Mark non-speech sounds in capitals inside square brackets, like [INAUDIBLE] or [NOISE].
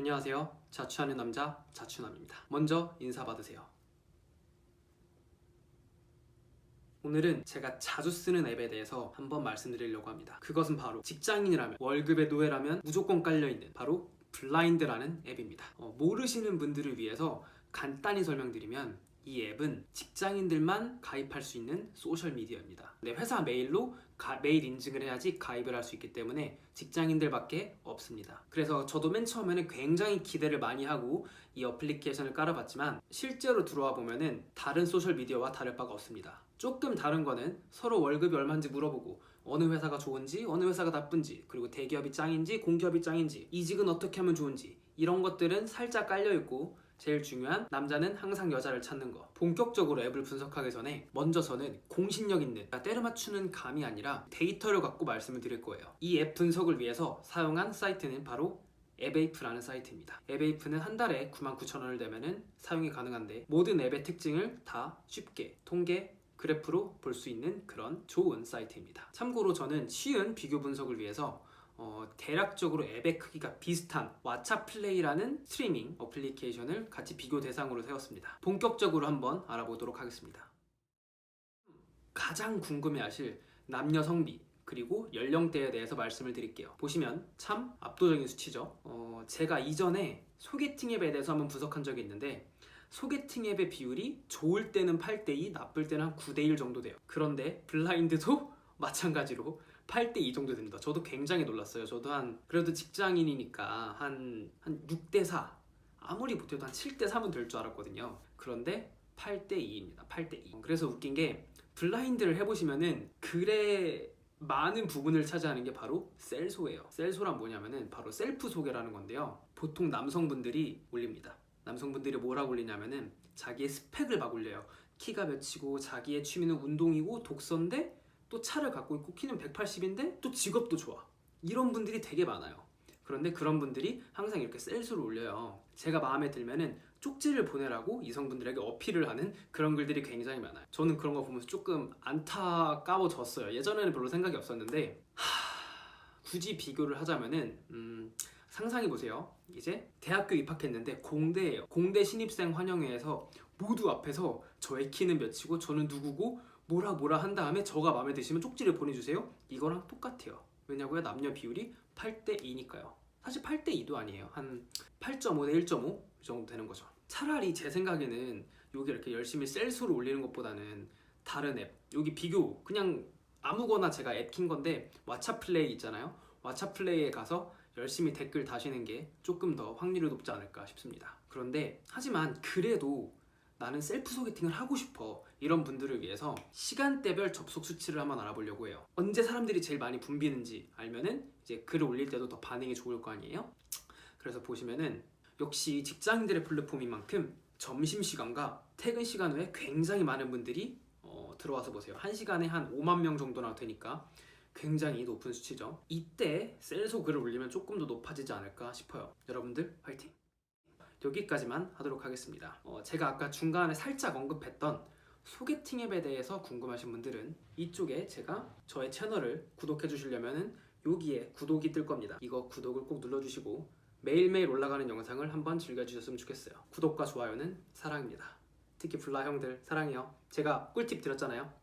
안녕하세요. 자취하는 남자 자취남입니다. 먼저 인사 받으세요. 오늘은 제가 자주 쓰는 앱에 대해서 한번 말씀드리려고 합니다. 그것은 바로 직장인이라면 월급의 노예라면 무조건 깔려있는 바로 블라인드라는 앱입니다. 어, 모르시는 분들을 위해서 간단히 설명드리면 이 앱은 직장인들만 가입할 수 있는 소셜 미디어입니다. 네, 회사 메일로 가- 메일 인증을 해야지 가입을 할 수 있기 때문에 직장인들밖에 없습니다. 그래서 저도 맨 처음에는 굉장히 기대를 많이 하고 이 어플리케이션을 깔아봤지만 실제로 들어와 보면은 다른 소셜 미디어와 다를 바가 없습니다. 조금 다른 거는 서로 월급이 얼마인지 물어보고 어느 회사가 좋은지 어느 회사가 나쁜지 그리고 대기업이 짱인지 공기업이 짱인지 이직은 어떻게 하면 좋은지 이런 것들은 살짝 깔려 있고 제일 중요한 남자는 항상 여자를 찾는 거. 본격적으로 앱을 분석하기 전에 먼저 저는 공신력 있는 그러니까 때려 맞추는 감이 아니라 데이터를 갖고 말씀을 드릴 거예요. 이 앱 분석을 위해서 사용한 사이트는 바로 앱에이프라는 사이트입니다. 앱에이프는 한 달에 99,000원을 내면은 사용이 가능한데 모든 앱의 특징을 다 쉽게 통계 그래프로 볼 수 있는 그런 좋은 사이트입니다. 참고로 저는 쉬운 비교 분석을 위해서 어, 대략적으로 앱의 크기가 비슷한 왓챠 플레이라는 스트리밍 어플리케이션을 같이 비교 대상으로 세웠습니다. 본격적으로 한번 알아보도록 하겠습니다. 가장 궁금해하실 남녀 성비 그리고 연령대에 대해서 말씀을 드릴게요. 보시면 참 압도적인 수치죠. 어, 제가 이전에 소개팅 앱에 대해서 한번 분석한 적이 있는데 소개팅 앱의 비율이 좋을 때는 8대2, 나쁠 때는 한 9대1 정도 돼요. 그런데 블라인드도 [LAUGHS] 마찬가지로 8대 2 정도 됩니다. 저도 굉장히 놀랐어요. 저도 한 그래도 직장인이니까 한, 한 6대 4 아무리 못해도 한 7대 3은 될 줄 알았거든요. 그런데 8대 2입니다. 8대 2. 그래서 웃긴 게 블라인드를 해보시면은 글의 많은 부분을 차지하는 게 바로 셀소예요. 셀소란 뭐냐면은 바로 셀프 소개라는 건데요. 보통 남성분들이 올립니다. 남성분들이 뭐라고 올리냐면은 자기의 스펙을 막 올려요. 키가 몇이고 자기의 취미는 운동이고 독서인데 또 차를 갖고 있고 키는 180인데 또 직업도 좋아. 이런 분들이 되게 많아요. 그런데 그런 분들이 항상 이렇게 셀수를 올려요. 제가 마음에 들면은 쪽지를 보내라고 이성분들에게 어필을 하는 그런 글들이 굉장히 많아요. 저는 그런 거 보면서 조금 안타까워졌어요. 예전에는 별로 생각이 없었는데 하... 굳이 비교를 하자면은 음, 상상해 보세요. 이제 대학교 입학했는데 공대예요. 공대 신입생 환영회에서 모두 앞에서 저의 키는 몇이고 저는 누구고 뭐라 뭐라 한 다음에 저가 마음에 드시면 쪽지를 보내주세요. 이거랑 똑같아요. 왜냐고요? 남녀 비율이 8대 2니까요. 사실 8대 2도 아니에요. 한 8.5대 1.5 정도 되는 거죠. 차라리 제 생각에는 여기 이렇게 열심히 셀수를 올리는 것보다는 다른 앱 여기 비교 그냥 아무거나 제가 앱 킨 건데 왓챠 플레이 있잖아요. 왓챠 플레이에 가서 열심히 댓글 다시는 게 조금 더 확률이 높지 않을까 싶습니다. 그런데 하지만 그래도 나는 셀프 소개팅을 하고 싶어 이런 분들을 위해서 시간대별 접속 수치를 한번 알아보려고 해요. 언제 사람들이 제일 많이 붐비는지 알면은 이제 글을 올릴 때도 더 반응이 좋을 거 아니에요? 그래서 보시면은 역시 직장인들의 플랫폼인 만큼 점심 시간과 퇴근 시간 후에 굉장히 많은 분들이 어, 들어와서 보세요. 한 시간에 한 5만 명 정도나 되니까 굉장히 높은 수치죠. 이때 셀소 글을 올리면 조금 더 높아지지 않을까 싶어요. 여러분들 화이팅! 여기까지만 하도록 하겠습니다. 어, 제가 아까 중간에 살짝 언급했던 소개팅 앱에 대해서 궁금하신 분들은 이쪽에 제가 저의 채널을 구독해 주시려면은 여기에 구독이 뜰 겁니다. 이거 구독을 꼭 눌러주시고 매일매일 올라가는 영상을 한번 즐겨주셨으면 좋겠어요. 구독과 좋아요는 사랑입니다. 특히 블라 형들 사랑해요. 제가 꿀팁 드렸잖아요.